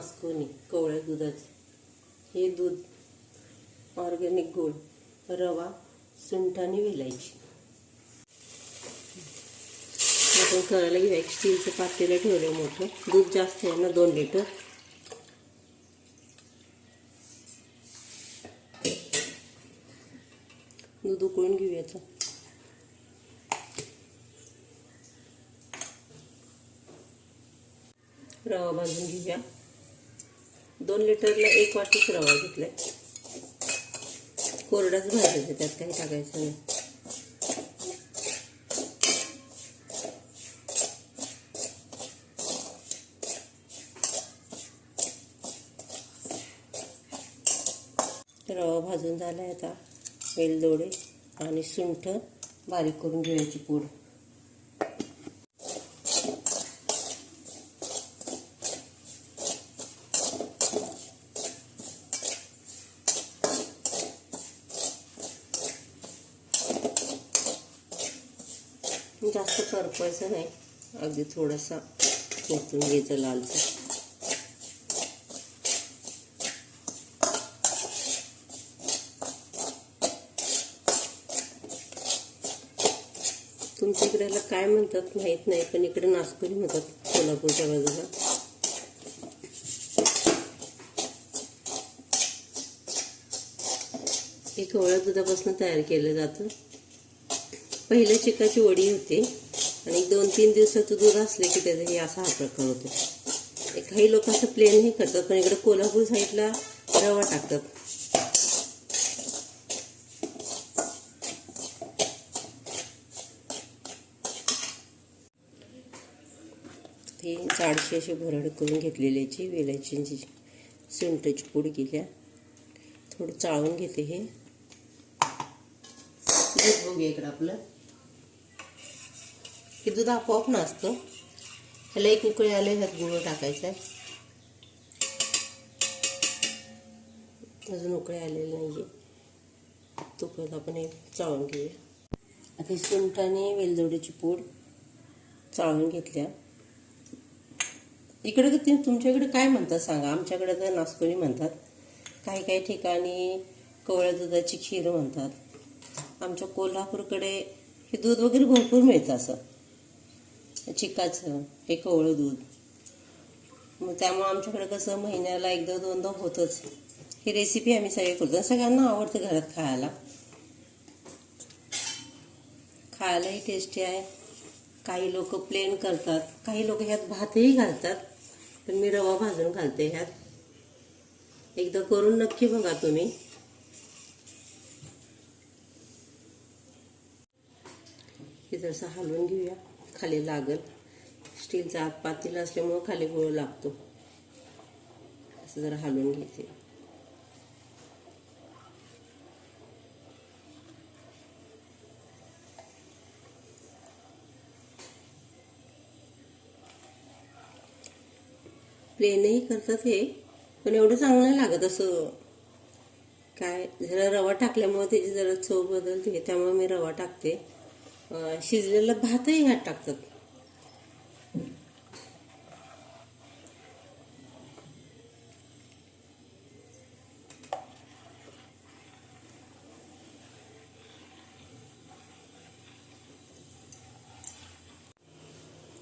मास्कोनी कवळ्या दुधाचे. हे दूध ऑर्गॅनिक गोड रवा सुंठाने आणि विलायची. आपण करायला घेऊया एक स्टीलचं पातेलं ठेवलं मोठं. दूध जास्त आहे ना दोन लिटर. दूध उकळून घेऊया रवा भाजून घेऊया. दोन लिटरला एक वाटीच रवा घेतलाय. कोरडाच भाजायचा त्यात काही टाकायचं नाही. रवा भाजून झाला आहे आता वेलदोडे आणि सुंठ बारीक करून घेण्याची पूड. जास्त करपायचं नाही. अगदी थोडासा ओतून घ्यायचा लालचा तुमच्या इकडे याला काय म्हणतात माहीत नाही पण इकडे नासपुरी म्हणतात कोल्हापूरच्या बाजूला. हे कवळ्या दुधापासून तयार केलं जातं. पहिल्या चिकाची वडी होते. आणि दोन तीन दिवसाचं दूध असले की त्याचा हे असा हा प्रकार होतो काही लोक असं प्लेनही करतात पण इकडे कोल्हापूर साईडला रवा टाकतात. हे जाडशी अशी भरड करून घेतलेल्याची याची सुंटची पूड केल्या. थोडं चाळून घेते हे. बघूया इकडं आपलं. हे दूध आपोआप नसतं ह्याला एक उकळी आले ह्यात गुळ टाकायचा आहे. अजून उकळी आलेले नाही आहे तुपात आपण हे चाळून घेऊया. आता सुंठ आणि वेलजोडीची पूड चाळून घेतल्या. इकडे तर ते तुमच्याकडे काय म्हणतात सांगा? आमच्याकडे तर नासकोली म्हणतात. काही काही ठिकाणी कवळ्या दुधाची खीर म्हणतात. आमच्या कोल्हापूरकडे हे दूध वगैरे भरपूर मिळतं असं. चिकाचं हे कवळं दूध. मग त्यामुळं आमच्याकडे कसं महिन्याला एकदा दोनदा होतंच. ही रेसिपी आम्ही सगळे करतो. सगळ्यांना आवडतं घरात खायला. खायलाही टेस्टी आहे. काही लोक प्लेन करतात. काही लोक ह्यात भातही घालतात. पण मी रवा भाजून घालते ह्यात. एकदा करून नक्की बघा तुम्ही. हे जसं हलवून घेऊया. खाली लागल. स्टीलचा आत पातील असल्यामुळं खाली गोळ लागतो. असं जरा हलवून घेते प्लेनही करतात हे पण एवढं चांगलं लागत असं. काय जरा रवा टाकल्यामुळे त्याची जरा चव बदलते त्यामुळे मी रवा टाकते. शिजलेला भातही ह्यात टाकतात.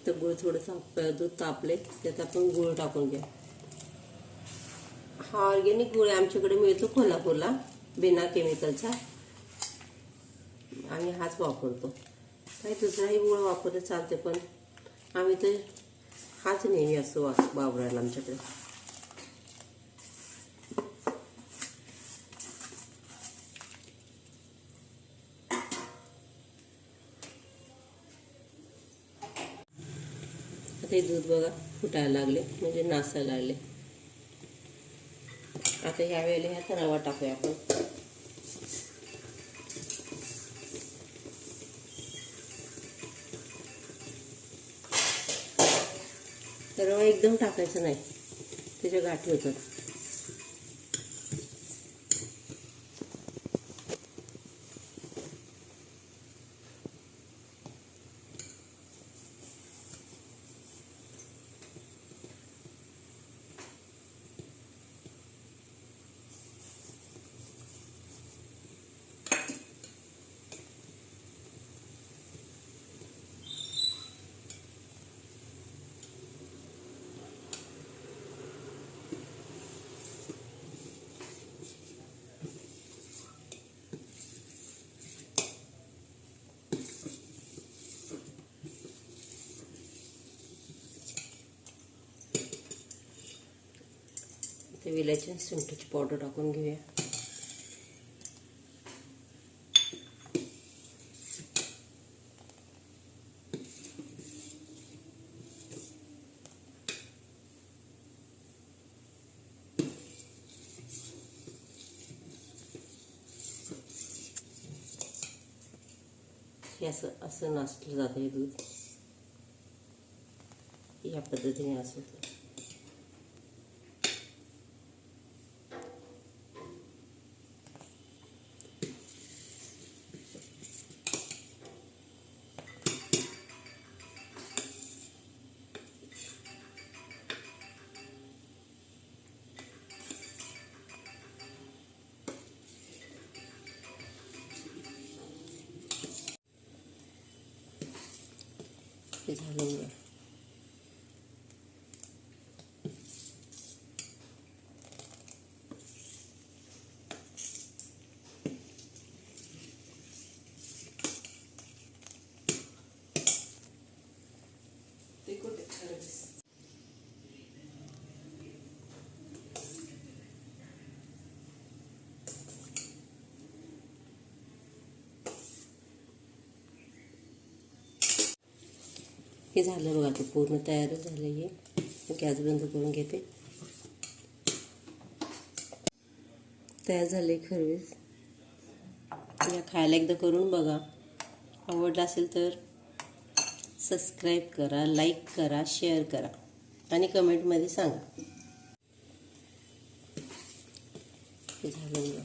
तर गुळ थोडं दूध तापले त्यात आपण गुळ टाकून घ्या. हा ऑर्गेनिक गुळ आमच्याकडे मिळतो कोल्हापूरला बिना केमिकलचा आम्ही हाच वापरतो. काही दुसराही गुळ वापरलं चालते पण. आम्ही तर हाच नेहमी असतो वा वापरायला आमच्याकडे. आता हे दूध बघा फुटायला लागले म्हणजे नासायला लागले. आता ह्या वेळेला ह्यात रवा टाकूया आपण. रवा एकदम टाकायचा नाही. त्याच्या गाठी होतात ते विलायची आणि सुंठीची पावडर टाकून घेऊया. हे असं असं नाचलं जातं हे दूध. या पद्धतीने असं होतं हे झालं बघा. हे झालं बघा ते पूर्ण तयार झालं हे गॅस बंद करून घेते. तयार झाले खरवीस. या खायला एकदा करून बघा. आवडलं असेल तर सबस्क्राईब करा लाईक करा शेअर करा आणि कमेंटमध्ये सांगा. हे झालं बघा.